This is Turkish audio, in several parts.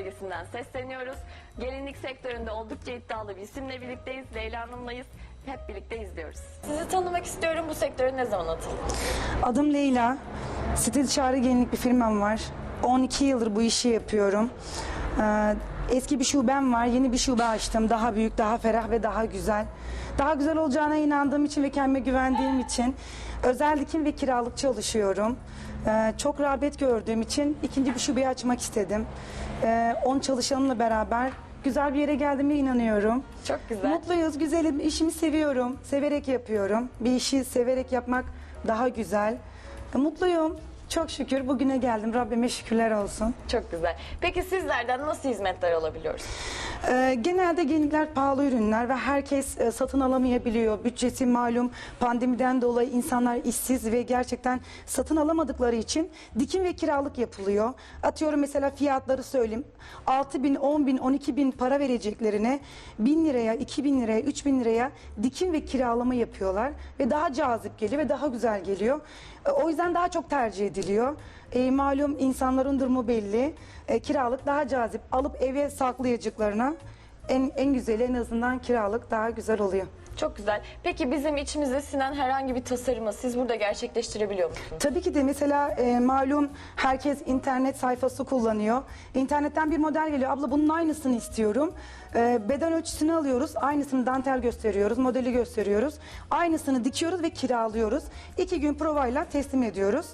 Bölgesinden sesleniyoruz. Gelinlik sektöründe oldukça iddialı bir isimle birlikteyiz. Leyla Hanım'layız. Hep birlikte izliyoruz. Sizi tanımak istiyorum. Bu sektöre ne zaman atıldınız? Adım Leyla. Stil Çağrı Gelinlik bir firmam var. 12 yıldır bu işi yapıyorum. Ee, Eski bir şubem var. Yeni bir şube açtım. Daha büyük, daha ferah ve daha güzel. Daha güzel olacağına inandığım için ve kendime güvendiğim için özel dikim ve kiralık çalışıyorum. Ee, Çok rağbet gördüğüm için ikinci bir şubeyi açmak istedim. Ee, 10 çalışanımla beraber güzel bir yere geldiğime inanıyorum. Çok güzel. Mutluyuz, güzelim. İşimi seviyorum. Severek yapıyorum. Bir işi severek yapmak daha güzel. Mutluyum. Çok şükür bugüne geldim. Rabbime şükürler olsun. Çok güzel. Peki sizlerden nasıl hizmetler alabiliyoruz? Ee, genelde gelinlikler pahalı ürünler ve herkes e, satın alamayabiliyor. Bütçesi malum pandemiden dolayı insanlar işsiz ve gerçekten satın alamadıkları için dikim ve kiralık yapılıyor. Atıyorum mesela fiyatları söyleyeyim. 6 bin, 10 bin, 12 bin para vereceklerine 1000 liraya, 2000 liraya, 3000 liraya dikim ve kiralama yapıyorlar. Ve daha cazip geliyor ve daha güzel geliyor. E, O yüzden daha çok tercih ediliyor. E, malum insanların durumu belli. E, kiralık daha cazip. Alıp eve saklayacaklarına en, en güzeli en azından kiralık daha güzel oluyor. Çok güzel. Peki bizim içimize sinen herhangi bir tasarımı siz burada gerçekleştirebiliyor musunuz? Tabii ki de mesela e, malum herkes internet sayfası kullanıyor. İnternetten bir model geliyor. Abla bunun aynısını istiyorum. E, beden ölçüsünü alıyoruz. Aynısını dantel gösteriyoruz. Modeli gösteriyoruz. Aynısını dikiyoruz ve kiralıyoruz. İki gün provayla teslim ediyoruz.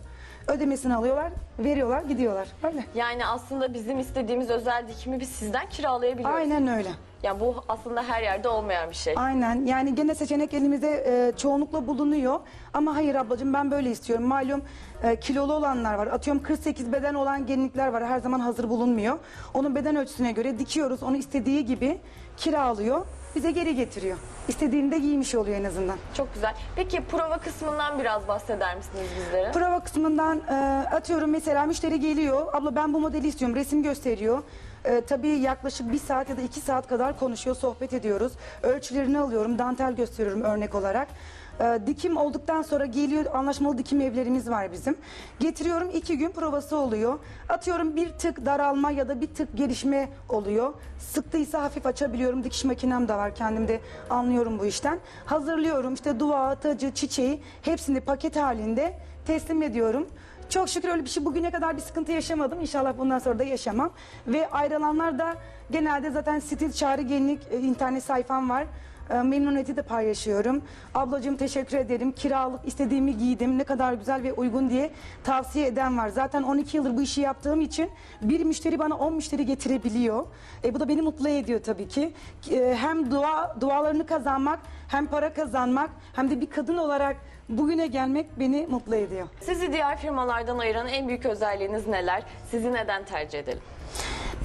Ödemesini alıyorlar, veriyorlar, gidiyorlar. Öyle. Yani aslında bizim istediğimiz özel dikimi biz sizden kiralayabiliyoruz. Aynen öyle. Yani bu aslında her yerde olmayan bir şey. Aynen. Yani gene seçenek elimizde e, çoğunlukla bulunuyor. Ama hayır ablacığım ben böyle istiyorum. Malum e, kilolu olanlar var. Atıyorum 48 beden olan gelinlikler var. Her zaman hazır bulunmuyor. Onun beden ölçüsüne göre dikiyoruz. Onu istediği gibi kiralıyor. Bize geri getiriyor. İstediğinde giymiş oluyor en azından. Çok güzel. Peki prova kısmından biraz bahseder misiniz bizlere? Prova kısmından e, atıyorum mesela müşteri geliyor. Abla ben bu modeli istiyorum. Resim gösteriyor. E, tabii yaklaşık bir saat ya da iki saat kadar konuşuyor, sohbet ediyoruz. Ölçülerini alıyorum, dantel gösteriyorum örnek olarak. E, dikim olduktan sonra geliyor, anlaşmalı dikim evlerimiz var bizim. Getiriyorum, iki gün provası oluyor. Atıyorum bir tık daralma ya da bir tık gelişme oluyor. Sıktıysa hafif açabiliyorum, dikiş makinem de var, kendim de anlıyorum bu işten. Hazırlıyorum, işte duvağı, tacı, çiçeği hepsini paket halinde teslim ediyorum. Çok şükür öyle bir şey bugüne kadar bir sıkıntı yaşamadım. İnşallah bundan sonra da yaşamam. Ve ayrılanlar da genelde zaten stil çağrı gelinlik e, internet sayfam var. E, Memnuniyeti de paylaşıyorum. Ablacığım teşekkür ederim. Kiralık istediğimi giydim. Ne kadar güzel ve uygun diye tavsiye eden var. Zaten 12 yıldır bu işi yaptığım için bir müşteri bana 10 müşteri getirebiliyor. E, bu da beni mutlu ediyor tabii ki. E, hem dua dualarını kazanmak, hem para kazanmak, hem de bir kadın olarak bugüne gelmek beni mutlu ediyor. Sizi diğer firmalardan ayıran en büyük özelliğiniz neler? Sizi neden tercih edelim?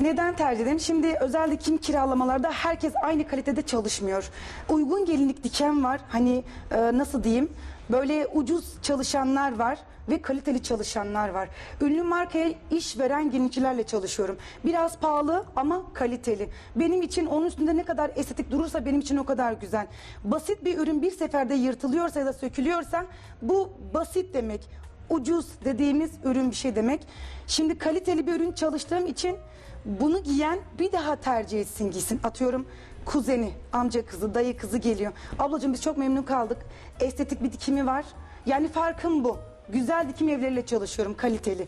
Neden tercih ederim? Şimdi özel dikim kiralamalarda herkes aynı kalitede çalışmıyor. Uygun gelinlik diken var. Hani e, nasıl diyeyim? Böyle ucuz çalışanlar var ve kaliteli çalışanlar var. Ünlü markaya iş veren gelinlikçilerle çalışıyorum. Biraz pahalı ama kaliteli. Benim için onun üstünde ne kadar estetik durursa benim için o kadar güzel. Basit bir ürün bir seferde yırtılıyorsa ya da sökülüyorsa bu basit demek ucuz dediğimiz ürün bir şey demek. Şimdi kaliteli bir ürün çalıştığım için bunu giyen bir daha tercih etsin giysin. Atıyorum kuzeni, amca kızı, dayı kızı geliyor. Ablacığım biz çok memnun kaldık. Estetik bir dikimi var. Yani farkım bu. Güzel dikim evleriyle çalışıyorum kaliteli.